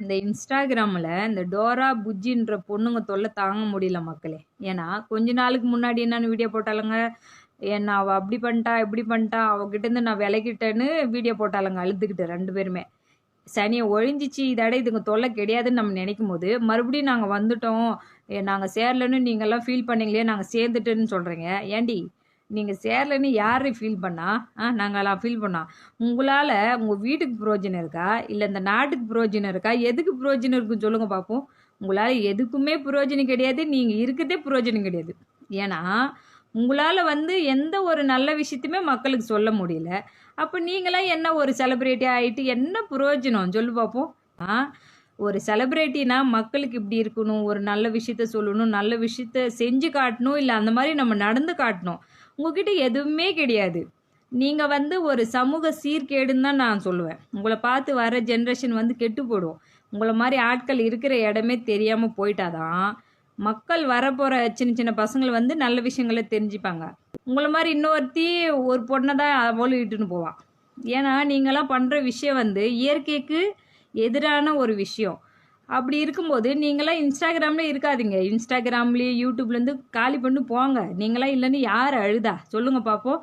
இந்த இன்ஸ்டாகிராமில் இந்த டோரா புஜ்ஜின்ற பொண்ணுங்க தொல்லை தாங்க முடியல மக்களே. ஏன்னா கொஞ்ச நாளுக்கு முன்னாடி என்னென்னு வீடியோ போட்டாலுங்க என்ன அவள் அப்படி பண்ணிட்டா இப்படி பண்ணிட்டா அவகிட்டேருந்து நான் விலகிட்டேன்னு வீடியோ போட்டாலுங்க அழுதுகிட்டு ரெண்டு பேருமே. சனியை ஒழிஞ்சிச்சு இதோட இதுங்க தொல்லை கிடையாதுன்னு நம்ம நினைக்கும் போது மறுபடியும் நாங்கள் வந்துட்டோம். நாங்கள் சேரலன்னு நீங்கள்லாம் ஃபீல் பண்ணீங்களே நாங்கள் சேர்ந்துட்டேன்னு சொல்கிறீங்க ஏண்டி நீங்கள் சேரலன்னு யார் ஃபீல் பண்ணா? ஆ நாங்களாம் ஃபீல் பண்ணோம். உங்களால் உங்கள் வீட்டுக்கு புரோஜனம் இருக்கா? இல்லை இந்த நாட்டுக்கு புரோஜனம் இருக்கா? எதுக்கு புரோஜனம் இருக்குன்னு சொல்லுங்கள் பார்ப்போம் உங்களால் எதுக்குமே புரோஜனம் கிடையாது. நீங்கள் இருக்கிறதே புரோஜனம் கிடையாது. ஏன்னா உங்களால் வந்து எந்த ஒரு நல்ல விஷயத்தையுமே மக்களுக்கு சொல்ல முடியல. அப்போ நீங்களாம் என்ன ஒரு செலிப்ரிட்டி ஆகிட்டு என்ன புரோஜனம்? சொல்லு பார்ப்போம் ஆ ஒரு செலிப்ரிட்டினா மக்களுக்கு இப்படி இருக்கணும் ஒரு நல்ல விஷயத்த சொல்லணும் நல்ல விஷயத்த செஞ்சு காட்டணும் இல்லை அந்த மாதிரி நம்ம நடந்து காட்டணும். உங்ககிட்ட எதுவுமே கிடையாது. நீங்கள் வந்து ஒரு சமூக சீர்கேடுன்னு தான் நான் சொல்லுவேன். உங்களை பார்த்து வர ஜென்ரேஷன் வந்து கெட்டு போடும் உங்களை மாதிரி ஆட்கள் இருக்கிற இடமே தெரியாமல் போயிட்டாதான் மக்கள் வரப்போகிற சின்ன சின்ன பசங்களை வந்து நல்ல விஷயங்களை தெரிஞ்சுப்பாங்க. உங்களை மாதிரி இன்னொருத்தி ஒரு பொண்ணை தான் அவளும் இட்டுன்னு போவான் ஏன்னா நீங்களாம் பண்ணுற விஷயம் வந்து இயற்கைக்கு எதிரான ஒரு விஷயம். அப்படி இருக்கும்போது நீங்களாம் இன்ஸ்டாகிராமில் இருக்காதீங்க. இன்ஸ்டாகிராம்லேயே யூடியூப்லேருந்து காலி பண்ணி போங்க. நீங்களாம் இல்லைன்னு யார் அழுதா? சொல்லுங்கள் பார்ப்போம்